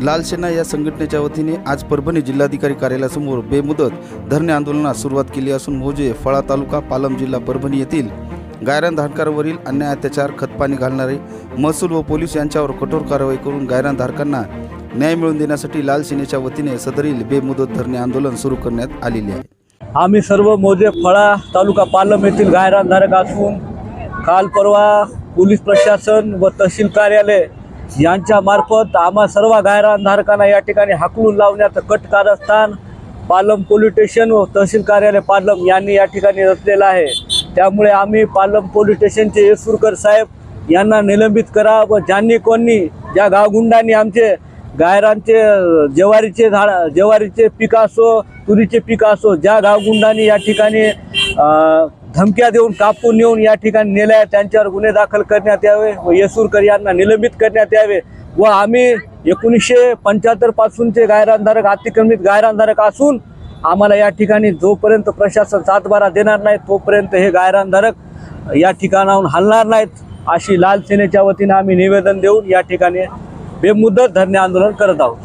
लाल सेना या संघटनेच्या वतीने आज परभणी जिल्हाधिकारी कार्यालयासमोर बेमुदत धरणे आंदोलनास सुरुवात केली असून मोजे फळा तालुका पालम जिल्हा परभणी येथील गायरान धारकांवरील अन्याय अत्याचार खतपाणी घालणारे महसूल व पोलीस यांच्यावर कठोर कारवाई करून गायरान धारकांना न्याय मिळवून देण्यासाठी लाल सेनेच्या वतीने सदरील बेमुदत धरणे आंदोलन सुरू करण्यात आलेले आहे. आम्ही सर्व मोजे फळा तालुका पालम येथील गायरानधारक असून काल परवा पोलीस प्रशासन व तहसील कार्यालय यांच्या मार्फत आम्हा सर्व गायरानधारकांना या ठिकाणी हाकलून लावण्याचं कट कारस्थान पालम पोलीस स्टेशन व तहसील कार्यालय पालम यांनी या ठिकाणी रचलेलं आहे. त्यामुळे आम्ही पालम पोलीस स्टेशनचे येसूरकर साहेब यांना निलंबित करा व ज्यांनी कोणी ज्या गावगुंडांनी आमचे गायरांचे जवारीचे ज्वारीचे झाड ज्वारीचे पीक असो तुरीचे पीक असो ज्या गावगुंडांनी या ठिकाणी धमक्या देऊन कापून नेऊन या ठिकाणी नेल्या त्यांच्यावर गुन्हे दाखल करण्यात यावे व येसूरकर यांना निलंबित करण्यात यावे. व आम्ही एकोणीसशे पंच्याहत्तर पासूनचे गायरानधारक अतिक्रमित गायरानधारक असून आम्हाला या ठिकाणी जोपर्यंत प्रशासन सातबारा देणार नाही तोपर्यंत हे गायरानधारक या ठिकाणाहून हलणार नाहीत अशी लाल सेनेच्या वतीनं आम्ही निवेदन देऊन या ठिकाणी बेमुदत धरणे आंदोलन करत आहोत.